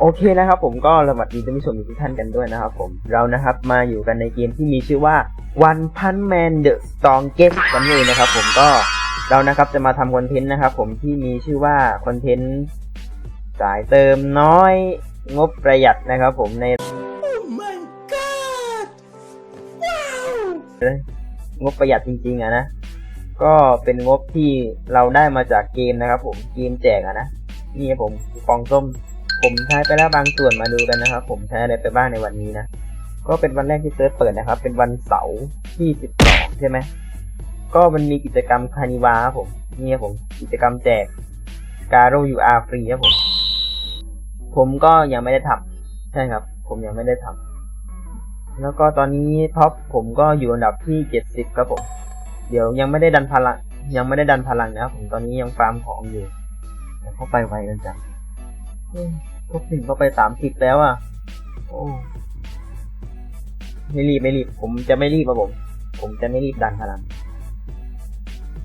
โอเคนะครับผมก็สวัสดีท่านผู้ชมทุกท่านกันด้วยนะครับผมเรานะครับมาอยู่กันในเกมที่มีชื่อว่า One Punch Man The Strongest กันเลยนะครับผมก็เรานะครับจะมาทำคอนเทนต์นะครับผมที่มีชื่อว่าคอนเทนต์สายเติมน้อยงบประหยัดนะครับผมใน Oh my god! Wow! งบประหยัดจริงๆอะนะก็เป็นงบที่เราได้มาจากเกมนะครับผมเกมแจกอะนะนี่ครับผมกล่องส้ม ผมใช้ไปแล้วบางส่วนมาดูกันนะครับ ผมใช้อะไรไปบ้างในวันนี้นะ ก็เป็นวันแรกที่เซิร์ชเปิดนะครับ เป็นวันเสาร์ที่ 12 ใช่ไหม ก็มันมีกิจกรรมคานิวาครับผมนี่ครับผมกิจกรรมแจกการโรยูอาฟรีครับผม ผมก็ยังไม่ได้ทำใช่ครับ ผมยังไม่ได้ทำแล้วก็ตอนนี้ท็อปผมก็อยู่อันดับที่ 70 ครับผม เดี๋ยวยังไม่ได้ดันพลัง ยังไม่ได้ดันพลังนะครับผมตอนนี้ยังฟาร์มของอยู่แต่เข้าไปไวกันจัง พวกหนึ่งเข้าไปสามสิบแล้วอะ โอ้ ไม่รีบไม่รีบ ผมจะไม่รีบครับผม ผมจะไม่รีบดันพลัง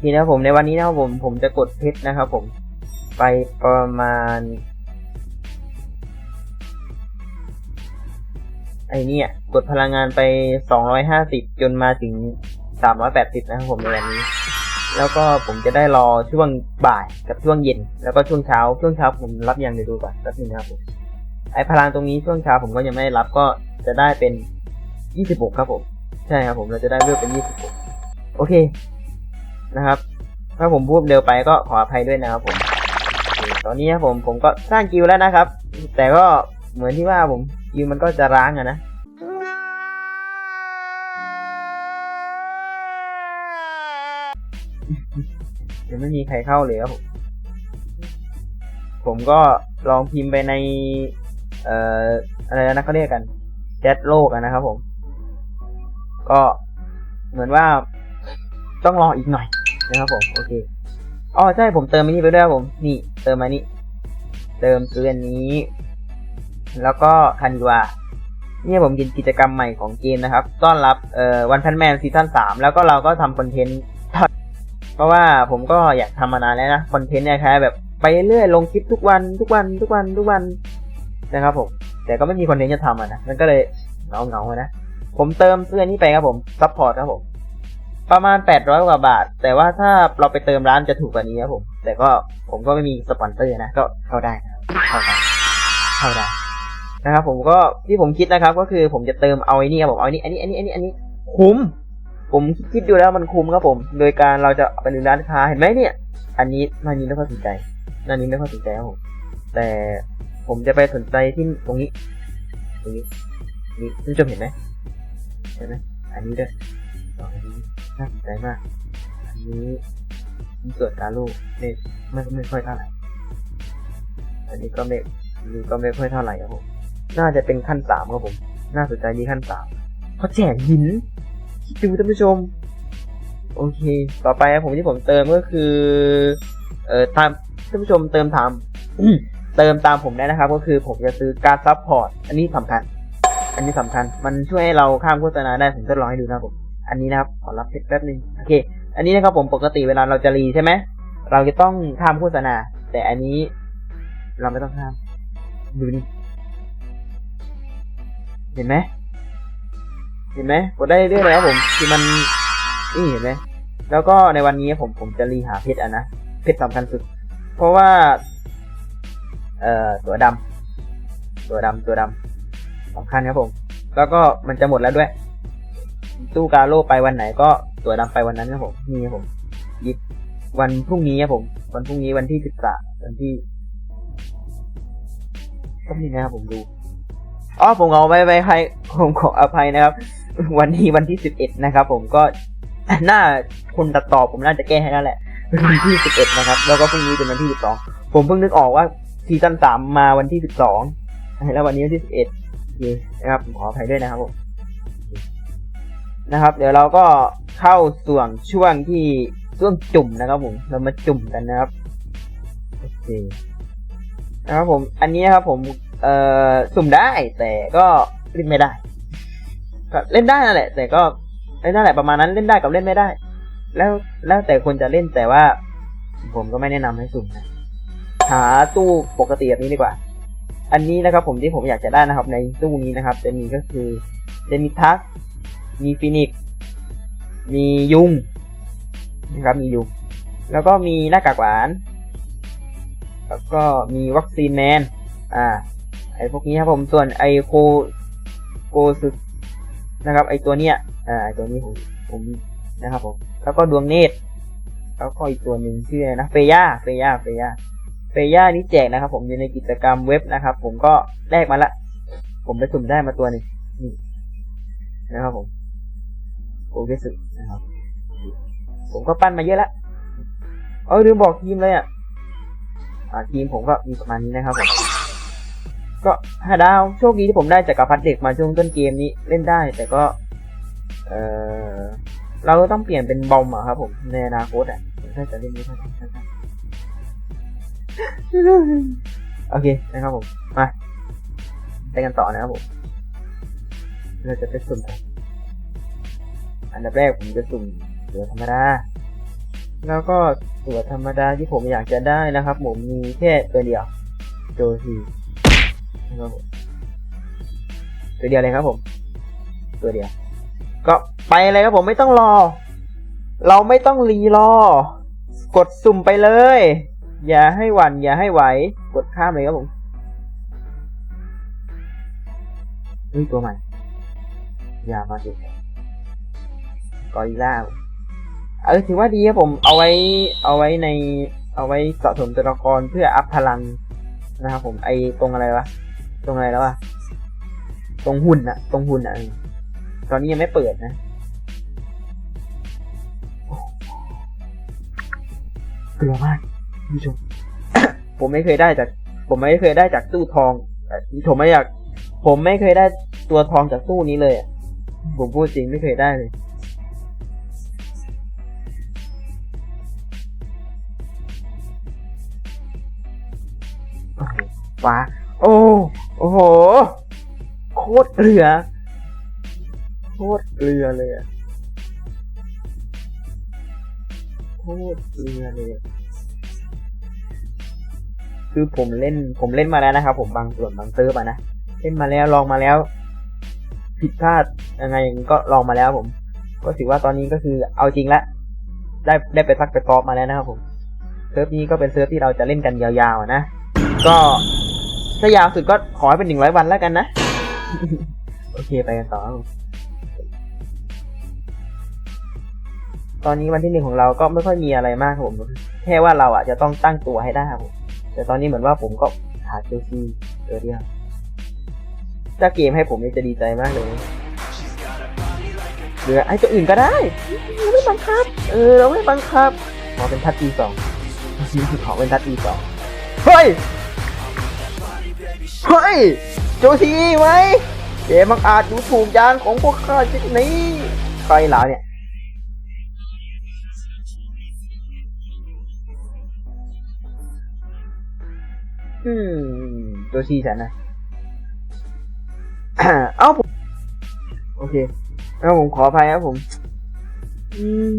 ทีนะผมในวันนี้นะครับผม ผมจะกดเพชรนะครับผม ไปประมาณ ไอเนี่ย กดพลังงานไป250จนมาถึง380นะครับผมในวันนี้ แล้วก็ผมจะได้รอช่วงบ่ายกับช่วงเย็น แล้วก็ช่วงเช้า ช่วงเช้าผมรับยังเดี๋ยวดูก่อนแป๊บนึงนะครับผมไอพลังตรงนี้ช่วงเช้าผมก็ยังไม่ได้รับก็จะได้เป็น 26 ครับผม ใช่ครับผมเราจะได้เลือกเป็น 26 โอเคนะครับ ถ้าผมพูดเร็วไปก็ขออภัยด้วยนะครับผมตอนนี้ครับผมผมก็สร้างกิลแล้วนะครับ แต่ก็เหมือนที่ว่าผมกิลมันก็จะร้างอะนะ ยังไม่มีใครเข้าเลยครับผมผมก็ลองพิมพ์ไปใน เอ่ออะไรนะเขาเรียกกันแชทโลกนะครับผม ก็เหมือนว่าต้องรออีกหน่อยนะครับผมโอเคอ๋อใช่ผมเติมอันนี้ไปด้วยผม นี่ เติมมานี่เติมเกลือนนี้ แล้วก็คันวาเนี่ยผมกินกิจกรรมใหม่ของเกมนะครับ ต้อนรับเอ่อวันพันแมนซีซั่นสามแล้วก็เราก็ทำคอนเทนต์ เพราะว่าผมก็อยากทำมานานแล้วนะคอนเทนต์เนี่ยแค่แบบไปเรื่อยลงคลิปทุกวันทุกวันทุกวันทุกวันนะครับผม แต่ก็ไม่มีคอนเทนต์จะทำอะนะมันก็เลยเงาเงาๆนะผมเติมเสื้อนี้ไปครับผมซัพพอร์ตครับผมประมาณแปดร้อยกว่าบาท แต่ว่าถ้าเราไปเติมร้านจะถูกกว่านี้ครับผม แต่ก็ผมก็ไม่มีสปอนเซอร์นะ ก็เข้าได้นะเข้าได้เข้าได้นะครับผมก็ที่ผมคิดนะครับ ก็คือผมจะเติมเอาไอ้นี่ครับผมเอาไอ้นี่อันนี้อันนี้อันนี้อันนี้คุ้ม ผมคิดดูแล้วมันคุ้มครับผม โดยการเราจะไปดูร้านค้าเห็นไหมเนี่ย อันนี้อันนี้ไม่ค่อยสนใจอันนี้ไม่ค่อยสนใจครับผมแต่ผมจะไปสนใจที่ตรงนี้ ตรงนี้นี่ท่านผู้ชมเห็นไหมเห็นไหมอันนี้ด้วยสองอันนี้น่าสนใจมาก อันนี้มีส่วนการลูกไม่ยไม่ไม่ค่อยเท่าไหร่ อันนี้ก็ไม่นี่ก็ไม่ค่อยเท่าไหร่ครับผม น่าจะเป็นขั้นสามครับผม น่าสนใจที่ขั้นสามเขาแจกหิน ดดูท่านผู้ชม โอเค ต่อไปผมที่ผมเติมก็คือ เอ่อตามท่านผู้ชมเติมตามเติมตามผมได้นะครับ ก็คือผมจะซื้อการซับพอร์ต อันนี้สำคัญ อันนี้สำคัญ มันช่วยให้เราข้ามโฆษณาได้ผมจะลองให้ดูนะครับผม อันนี้นะครับ ขอรับเพชรแป๊บนึง โอเค อันนี้นะครับผมปกติเวลาเราจะรีใช่ไหม เราจะต้องข้ามโฆษณา แต่อันนี้ เราไม่ต้องข้าม ดูนี่ เห็นไหม เห็นไหมกดได้เรื่อยๆเลยครับผมคือมันนี่เห็นไหมแล้วก็ในวันนี้ผมผมจะรีหาเพชรอะนะเพชรสำคัญสุด เพราะว่า เอ่อตัวดำตัวดำตัวดำสำคัญครับผม แล้วก็มันจะหมดแล้วด้วย ตู้กาโลไปวันไหนก็ตัวดำไปวันนั้นครับผมนี่ครับผมยิบวันพรุ่งนี้ครับผม วันพรุ่งนี้วันที่สิบสามวันที่ก็นี่นะครับผมดูอ๋อผมเอาไว้ไว้ให้ผมขออภัยนะครับ วันนี้วันที่สิบเอ็ดนะครับ ผมก็หน้าคนตัดต่อผมน่าจะแก้ให้แล้วแหละเป็นวันที่สิบเอ็ดนะครับ แล้วก็พรุ่งนี้เป็นวันที่สิบสองผมเพิ่งนึกออกว่าซีซั่นสามมาวันที่สิบสองแล้ววันนี้วันที่สิบเอ็ดนะครับผมขออภัยด้วยนะครับผมนะครับ เดี๋ยวเราก็เข้าส่วนช่วงที่ช่วงจุ่มนะครับผมเรามาจุ่มกันนะครับโอเคนะครับผม อันนี้นะครับผมเอ่อสุ่มได้แต่ก็เล่นไม่ได้ ก็เล่นได้นั่นแหละ แต่ก็เล่นได้แหละประมาณนั้นเล่นได้กับเล่นไม่ได้ แล้วแล้วแต่คนจะเล่นแต่ว่า ผมก็ไม่แนะนำให้สุ่มนะหาตู้ปกติแบบนี้ดีกว่า อันนี้นะครับผมที่ผมอยากจะได้นะครับ ในตู้นี้นะครับ จะมีก็คือจะมีทักมีฟินิกซ์มียุงนะครับมียุงแล้วก็มีหน้ากากหวาน แล้วก็มีวัคซีนแมน อ่า ไอพวกนี้ครับผม ส่วนไอโค โกซึ นะครับไอตัวเนี้ยอ่าไอตัวนี้ผมผมนะครับผมแล้วก็ดวงเนตรแล้วก็อีกตัวหนึ่งชื่ออะไรนะเฟย่าเฟย่าเฟย่าเฟย่านี่แจกนะครับผมอยู่ในกิจกรรมเว็บนะครับ ผมก็แลกมาละ ผมไปสุ่มได้มาตัวนึงนี่นะครับผมโอเคสุดนะครับ ผมก็ปั้นมาเยอะละเออลืมบอกทีมเลยอะอ่าทีมผมก็มีประมาณนี้นะครับผม ก็ห้าดาวโชคดีที่ผมได้จากกรพัดเด็กมาช่วงต้นเกมนี้เล่นได้ แต่ก็เออเราก็ต้องเปลี่ยนเป็นบอมอะครับผมในอนาคตอะถ้าจะเล่นไม่ได้โอเคนะครับผมมาไปกันต่อนะครับผมเราจะไปสุ่มกันอันดับแรกผมจะสุ่มตัวธรรมดา แล้วก็ตัวธรรมดาที่ผมอยากจะได้นะครับ ผมมีแค่ตัวเดียวโจซี นะครับผมตัวเดียวเลยครับผม ตัวเดียว ก็ไปเลยครับผมไม่ต้องรอ เราไม่ต้องรีรอกดสุ่มไปเลย อย่าให้หวั่นอย่าให้ไหว กดข้ามเลยครับผมเฮ้ยตัวใหม่ อย่ามาสิกอริล่าเออถือว่าดีครับผมเอาไว้เอาไว้ใน เอาไว้สะสมตัวละครเพื่ออัพพลังนะครับผมไอตรงอะไรวะ รงอะไรแล้ววะตรงหุ่นอะตรงหุ่นอะตอนนี้ยังไม่เปิดนะเกลือมากคุณผู้ชมผมไม่เคยได้จาก ผมไม่เคยได้จากตู้ทองเอ่ผมไม่อยาก ผมไม่เคยได้ตัวทองจากตู้นี้เลยผมพูดจริงไม่เคยได้เลยฟ้า โอ้โอ้โห โคตรเกลือ โคตรเกลือเลยอะโคตรเกลือเลย คือผมเล่น ผมเล่นมาแล้วนะครับ ผมบางส่วนบางเซิร์ฟอะนะ เล่นมาแล้วลองมาแล้ว ผิดพลาดยังไงก็ลองมาแล้วผม ก็ถือว่าตอนนี้ก็คือเอาจริงละ ได้ได้ไปพักไปกรอบมาแล้วนะครับผม เซิร์ฟนี้ก็เป็นเซิร์ฟที่เราจะเล่นกันยาวๆนะ ก็ ถ้ายาวสุดก็ขอให้เป็นหนึ่งร้อยวันแล้วกันนะ โอเคไปกันต่อ ตอนนี้วันที่หนึ่งของเราก็ไม่ค่อยมีอะไรมากครับผม แค่ว่าเราอะจะต้องตั้งตัวให้ได้ครับผมแต่ตอนนี้เหมือนว่าผมก็หาเชลซีเออเดียวถ้าเกมให้ผมนี่จะดีใจมากเลยหรือไอ้ตัวอื่นก็ได้เราไม่บังคับ เออเราไม่บังคับขอเป็นทัดตีสองขอเป็นทัดตีสองเฮ้ย เฮ้ย โจทีไหมเกมังอาจดูถูกยานของพวกข้าเช่นนี้ ใครหล่าเนี่ย อืม โจทีฉันนะ เอ้าผม โอเคแล้วผมขออภัยครับผม อืม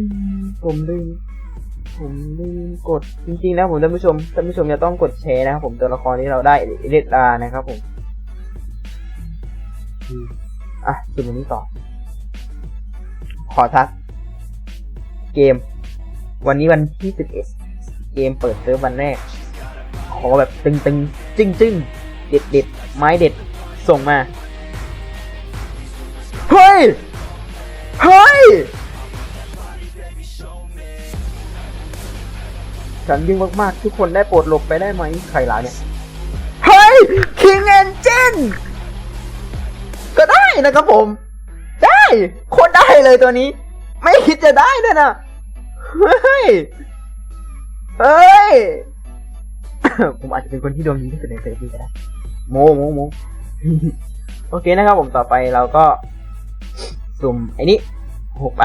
ผมลืม ผมลืมกดจริงๆนะผมท่านผู้ชมท่านผู้ชมจะต้องกดแชร์นะครับผมตัวละครที่เราได้เลดลานะครับผมอะสุ่มอันนี้ต่อ ขอทัก เกม วันนี้วันที่สิบเอ็ดเกมเปิดเซิร์ฟวันแรก ขอแบบตึงๆจึ้งจึ้งๆเด็ดเด็ดไม้เด็ดส่งมา เฮ้ย เฮ้ย ฉันยิ่งมากๆ ทุกคนได้โปรดหลบไปได้ไหมใครล่ะเนี่ย เฮ้ย King Engine ก็ได้นะครับผม ได้โคตรได้เลยตัวนี้ ไม่คิดจะได้ด้วยนะ เฮ้ย เฮ้ย ผมอาจจะเป็นคนที่ดวงดีที่สุดในเซฟนี้ก็ได้โมโมโมโอเคนะครับผมต่อไปเราก็ สุ่มไอ้นี่หกใบ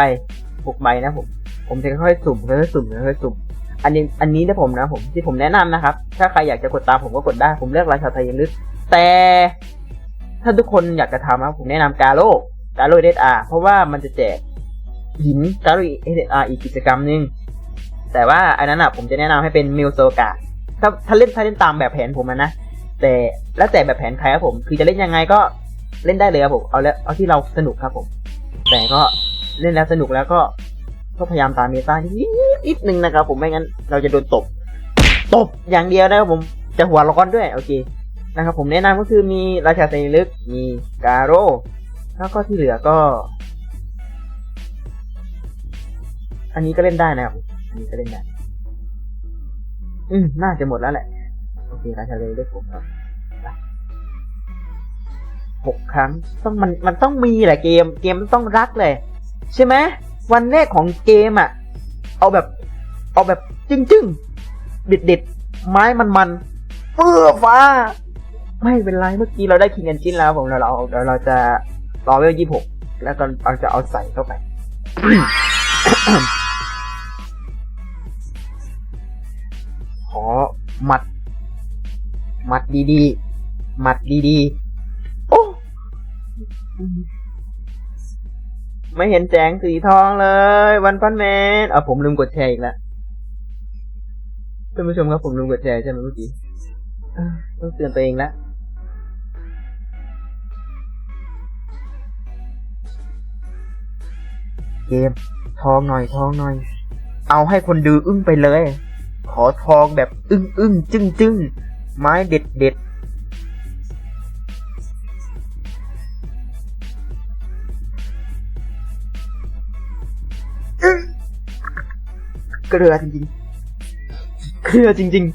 หกใบนะผม ผมจะค่อยๆสุ่มค่อยๆสุ่มค่อยๆสุ่ม อันนี้อันนี้นะผมนะผมที่ผมแนะนำนะครับ ถ้าใครอยากจะกดตามผมก็กดได้ ผมเลือกราชาไทยยังลึก แต่ถ้าทุกคนอยากจะทำนะผมแนะนำกาโลกาโลเดอาเพราะว่ามันจะแจกหินกาโลเอเดอาอีกกิจกรรมหนึ่งแต่ว่าอันนั้นอะผมจะแนะนำให้เป็นมิลโซกะถ้าถ้าเล่นถ้าเล่นตามแบบแผนผมนะแต่แล้วแต่แบบแผนใครครับผม คือจะเล่นยังไงก็เล่นได้เลยครับผมเอาแล้วเอาที่เราสนุกครับผม แต่ก็เล่นแล้วสนุกแล้วก็ก็พยายามตามเมตานิด นิดนึงนะครับ ผมไม่งั้นเราจะโดนตบ ตบอย่างเดียวนะครับผมจะหัวร้อนด้วยโอเคนะครับผมแนะนำก็คือมีราชาเซนิลึกมีกาโร่แล้วก็ที่เหลือก็ อันนี้ก็เล่นได้นะครับผมอันนี้ก็เล่นได้ อืมน่าจะหมดแล้วแหละโอเคราชาเซนิลึกผมครับหกครั้งต้องมันมันต้องมีแหละเกม เกมต้องรักเลย ใช่ไหมวันแรกของเกมอะ เอาแบบ เอาแบบจึ้งจึ้งเด็ดเด็ดไม้มันมันเฟื่อฟ้า ไม่เป็นไรเมื่อกี้เราได้คิงเอนจินแล้วผมเราเราเราเราจะรอเวลยี่หกแล้วก็เราจะเอาใส่เข้าไปขอหมัดหมัดดีๆหมัดดีๆโอ้ ไม่เห็นแสงสีทองเลย วันพันแมนอะผมลืมกดแชร์อีกแล้วท่านผู้ชมครับผมลืมกดแชร์ใช่ไหมเมื่อกี้ต้องเตือนตัวเองล้วเกมทองหน่อยทองหน่อย เอาให้คนดูอึ้งไปเลย ขอทองแบบอึ้งอึ้งจึ้งจึ้งไม้เด็ดเด็ด กลือจริงๆ เกลือจริง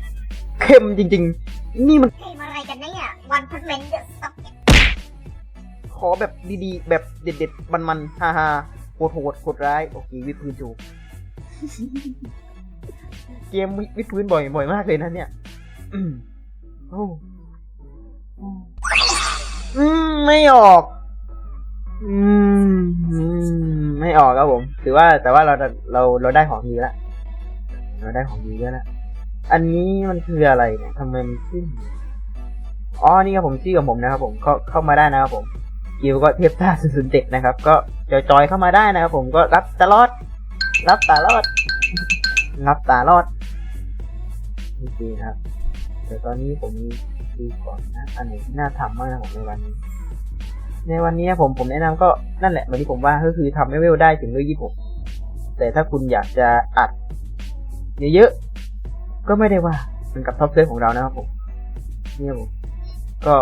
ๆ เค็มจริง ๆ นี่มันเกมอะไรกันเนี่ยวันพันเมนเดอะสต็อกขอแบบดีๆ แบบเด็ดๆ มันๆฮ่าฮ่าโหดโหดโหดร้ายโอเควิดพื้นจูเกมวิวิดพื้นบ่อยบ่อยมากเลยนะเนี่ย อืมโอ้อืมไม่ออก อืมอืมไม่ออกครับผม ถือว่าแต่ว่าเราเราเราได้ของดีแล้วเราได้ของดีเยอะแล้วอันนี้มันคืออะไรเนี่ยทำไมมันขึ้นอ๋อนี่ครับผมชื่อของผมนะครับ ผมเข้าเข้ามาได้นะครับผมกิวก็เทียบท่าสุดเด็กนะครับ ก็จอยๆเข้ามาได้นะครับผมก็รับตลอด รับตลอด รับตลอดโอเคครับแต่ตอนนี้ผมดูก่อนนะ อันไหนที่น่าทำมากนะผมในวันนี้ ในวันนี้ผมผมแนะนำก็นั่นแหละเหมือนที่ผมว่าก็คือทำให้เวลได้ถึงเวลยี่สิบหกแต่ถ้าคุณอยากจะอัดเยอะๆก็ไม่ได้ว่าเหมือนกับท็อปเซอร์ของเรานะครับผมเนี่ยผมก็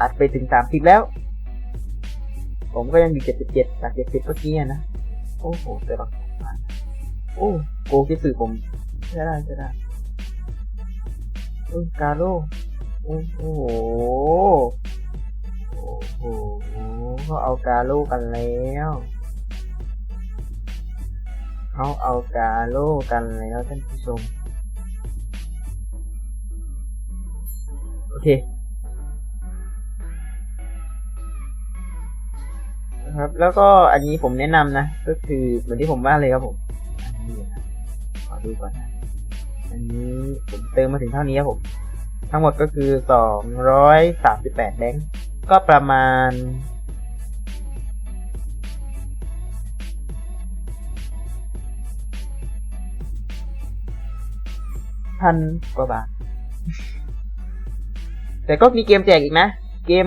อัดไปถึงสามสิบแล้ว ผมก็ยังอยู่เจ็ดสิบเจ็ดจากเจ็ดสิบเมื่อกี้นะโอ้โหแต่ละโอ้โกคิสึผมใช่ได้ใช่ได้เออกาโร่โอ้โห โอ้โหเขาเอากาโร่กันแล้วเขาเอากาโร่กันแล้วท่านผู้ชม โอเคนะครับ แล้วก็อันนี้ผมแนะนำนะ ก็คือเหมือนที่ผมว่าเลยครับผม อันนี้นะขอดูก่อนนะ อันนี้ผมเติมมาถึงเท่านี้ครับผม ทั้งหมดก็คือสองร้อยสามสิบแปดแบงค์ ก็ประมาณ พันกว่าบาท แต่ก็มีเกมแจกอีกนะ เกม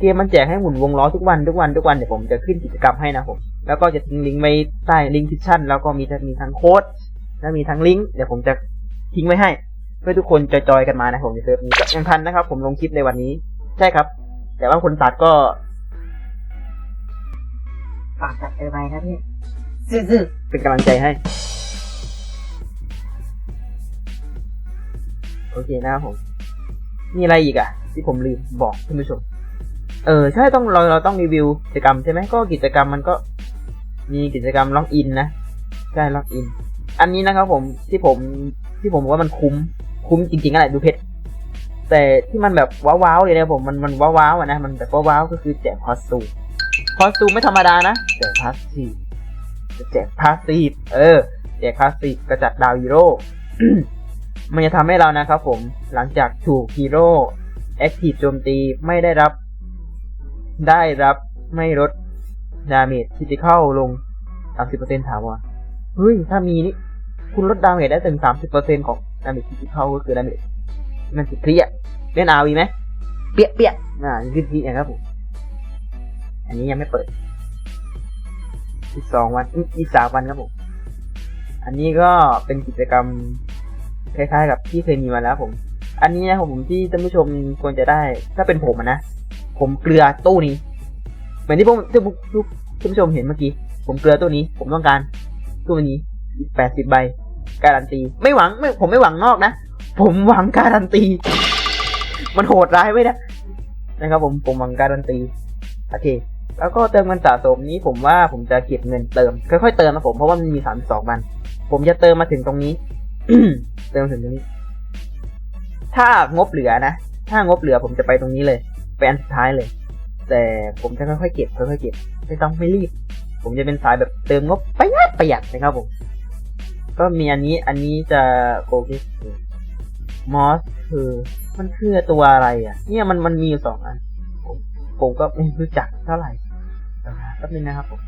เกมมันแจกให้หมุนวงล้อทุกวันทุกวันทุกวันเดี๋ยวผมจะขึ้นกิจกรรมให้นะผม แล้วก็จะทิ้งลิงก์ไว้ใต้ลิงก์ทิชชั่นแล้วก็มีทั้งมีทั้งโค้ดและมีทั้งลิงก์เดี๋ยวผมจะทิ้งไว้ให้ เพื่อทุกคนจอยๆกันมานะผมในเซิร์ฟนี้ก็ยังทันนะครับ ผมลงคลิปในวันนี้ ใช่ครับ แต่ว่าคนตัดก็ฝากจัดไปนะพี่ซื่อเป็นกำลังใจให้ โอเคนะครับผม มีอะไรอีกอะที่ผมลืมบอกท่านผู้ชม เออ ใช่ต้องเราเราต้องรีวิวกิจกรรมใช่ไหมก็กิจกรรมมันก็ มีกิจกรรมล็อกอินนะใช่ล็อกอิน อันนี้นะครับผมที่ผมที่ผมว่ามันคุ้มคุ้มจริงๆอะไรดูเพชร แต่ที่มันแบบว้าวๆเลยนะผมมันมันว้าวๆอะนะมันแบบว้าวๆก็คือแจกคอสตูมคอสตูมไม่ธรรมดานะแจกพาสซีฟแจกพาสซีฟเออแจกพาสซีฟกระจัดดาวฮีโร่มันจะทำให้เรานะครับผมหลังจากถูกฮีโร่แอคทีฟโจมตีไม่ได้รับ ได้รับไม่ลดดาเมจคิติเข้าลง 30%ถามว่าเฮ้ยถ้ามีนี่คุณลดดาเมจได้ถึง 30%ของดาเมจคิติเข้าก็คือดาเมจ มันสิเครียดเล่นอาวีไหมเปียกเปียกอ่านี่คือที่นะครับผมอันนี้ยังไม่เปิด อีกสองวันอีกอีกสามวันครับผม อันนี้ก็เป็นกิจกรรมคล้ายๆกับที่เคยมีมาแล้วผม อันนี้นะครับผมที่ท่านผู้ชมควรจะได้ ถ้าเป็นผมนะ ผมเกลือตู้นี้ เหมือนที่ผมที่ผมที่ท่านผู้ชมเห็นเมื่อกี้ ผมเกลือตู้นี้ ผมต้องการตู้นี้แปดสิบใบ การันตี ไม่หวังไม่ผมไม่หวังนอกนะ ผมหวังการันตี มันโหดร้ายไว้นะนะครับผมผมหวังการันตี โอเค แล้วก็เติมเงินสะสมนี้ผมว่าผมจะเก็บเงินเติม ค่อยๆเติมนะผมเพราะว่ามันมีสามสองวัน ผมจะเติมมาถึงตรงนี้ เติมถึงตรงนี้ ถ้างบเหลือนะ ถ้างบเหลือผมจะไปตรงนี้เลยไปอันสุดท้ายเลย แต่ผมจะค่อยๆเก็บค่อยๆเก็บไม่ต้องไม่รีบ ผมจะเป็นสายแบบเติมงบประหยัดประหยัดนะครับผม ก็มีอันนี้อันนี้จะโกกิ มอสคือมันคือตัวอะไรอะ เนี่ยมันมันมีอยู่สองอัน ผมผมก็ไม่รู้จักเท่าไหร่เดี๋ยวหาแป๊บนึงนะครับผม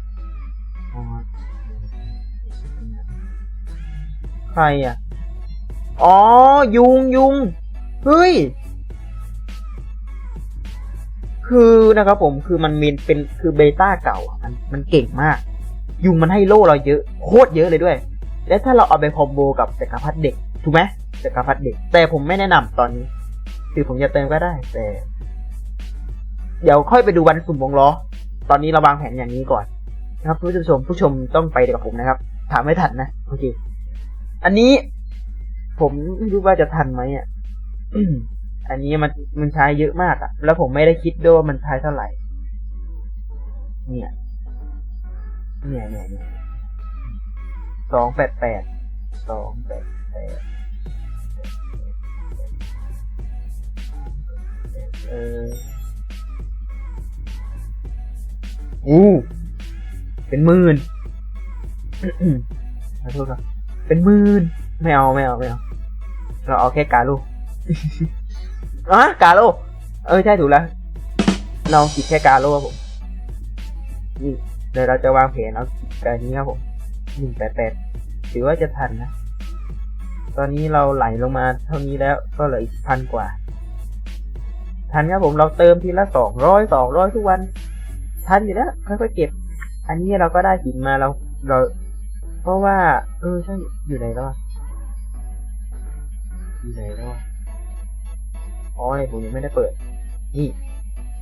มอสใครอะ อ๋อ ยุงยุงเฮ้ย คือนะครับผมคือมันมีเป็นคือเบต้าเก่าอะมันมันเก่งมาก ยุงมันให้โล่เราเยอะ โคตรเยอะเลยด้วย และถ้าเราเอาไปคอมโบกับจักรพรรดิเด็ก ถูกไหม จักรพรรดิเด็ก แต่ผมไม่แนะนำตอนนี้ คือผมจะเติมก็ได้ แต่ เดี๋ยวค่อยไปดูวันสุ่มวงล้อ ตอนนี้เราวางแผนอย่างนี้ก่อน นะครับผู้ชมผู้ชมต้องไปกับผมนะครับ ถามไม่ทันนะโอเคอันนี้ ผมไม่รู้ว่าจะทันไหมอะอันนี้มันมันใช้เยอะมากอะแล้วผมไม่ได้คิดด้วยว่ามันใช้เท่าไหร่ เนี่ยเนี่ยเนี่ยสองแปดแปดสองแปดแปด เอออู้เป็นหมื่นขอโทษครับเป็นหมื่นไม่เอาไม่เอาไม่เอาเราเอาแค่กาลูอะกาโลเออใช่ถูกแล้ว เราคิดแค่กาโลครับผมนี่เดี๋ยวเราจะวางแผนเอาการนี้ครับผมหนึ่งแปดแปดถือว่าจะทันนะ ตอนนี้เราไหลลงมาเท่านี้แล้วก็เหลืออีกพันกว่า ทันครับผมเราเติมทีละสองร้อยสองร้อยทุกวัน ทันอยู่แล้วค่อยๆเก็บ อันนี้เราก็ได้หินมาเราเรา เพราะว่า เออใช่อยู่ไหนแล้วอะอยู่ไหนแล้วอะอ๋อเนี่ยผมยังไม่ได้เปิด นี่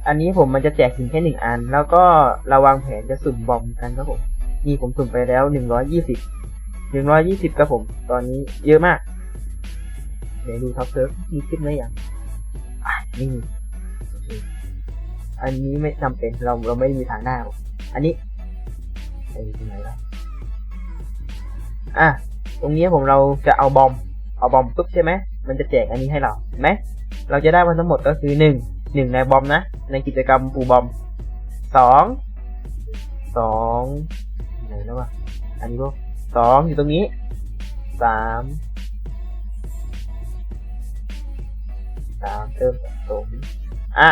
อันนี้ผมมันจะแจกหินแค่หนึ่งอัน แล้วก็เราวางแผนจะสุ่มบอมกันครับผมนี่ผมสุ่มไปแล้วหนึ่งร้อยยี่สิบหนึ่งร้อยยี่สิบครับผม ตอนนี้เยอะมาก เดี๋ยวดูท็อปเซิร์ฟมีคลิปไหมยังอะนี่ อันนี้ไม่จำเป็นเราเราไม่มีทางได้หรอกอันนี้ไอ้ที่ไหนแล้วอะตรงนี้ผมเราจะเอาบอมเอาบอมปุ๊บใช่ไหมมันจะแจกอันนี้ให้เราเห็นไหมเราจะได้มาทั้งหมดก็คือหนึ่งหนึ่งในบอมนะ ในกิจกรรมปูบอมสองสองไหนแล้ววะอันนี้พวกสองอยู่ตรงนี้สามสามเติมตรงนี้อะ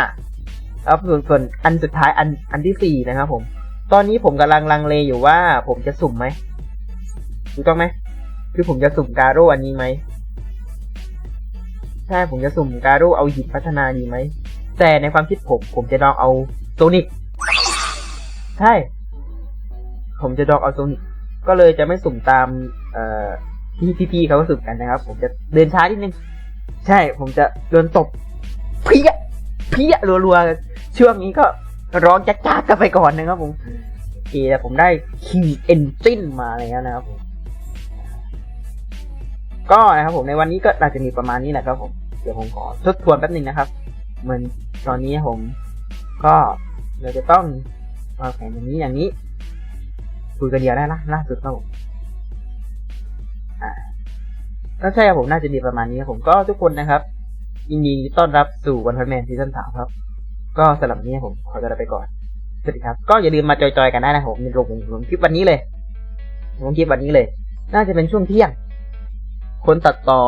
แล้วส่วนส่วนอันสุดท้ายอันอันที่สี่นะครับผม ตอนนี้ผมกำลังลังเลอยู่ว่า ผมจะสุ่มไหมถูกต้องไหมคือผมจะสุ่มการโร่อันนี้ไหมใช่ผมจะสุ่มการโร่เอาหินพัฒนาดีไหมแต่ในความคิดผมผมจะลองเอาโซนิกใช่ ผมจะลองเอาโซนิกก็เลยจะไม่สุ่มตามเอ่อที่พี่ๆเขาสุ่มกันนะครับ ผมจะเดินช้านิดนึง ใช่ผมจะเดินตบเพี้ยเพี้ยรัวๆ ช่วงนี้ก็ร้องจ้าๆกันไปก่อนนะครับผมโอเคแต่ผมได้คิงเอนจินมาแล้วนะครับผมก็นะครับผมในวันนี้ก็อาจจะมีประมาณนี้แหละครับผมเดี๋ยวผมขอทบทวนแป๊บหนึงนะครับ เหมือนตอนนี้ผม ก็เราจะต้องวางแผนอย่างนี้อย่างนี้คุยกันเดียวได้ละล่าสุดครับผมอ่าก็ใช่ครับผมน่าจะมีประมาณนี้ครับผมก็ทุกคนนะครับยินดีต้อนรับสู่วันพันแมนซีซั่นสามครับ ก็สำหรับนี้ผมขอตัวลาไปก่อนสวัสดีครับ ก็อย่าลืมมาจอยๆกันได้นะครับผมลงลงคลิปวันนี้เลยลงคลิปวันนี้เลย น่าจะเป็นช่วงเที่ยง คนตัดต่อ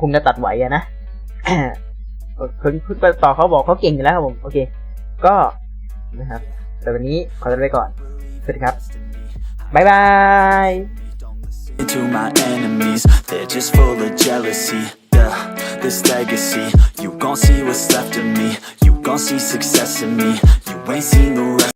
คงจะตัดไหวอะนะคนคนตัดต่อเขาบอกเขาเก่งอยู่แล้วครับผม โอเค ก็นะครับ แต่วันนี้ขอตัวไปก่อน สวัสดีครับ บ๊ายบาย to my enemies, they're just full of jealousy. Yeah, this legacy. You gon' see what's left of me. You gon' see success in me. You ain't seen the rest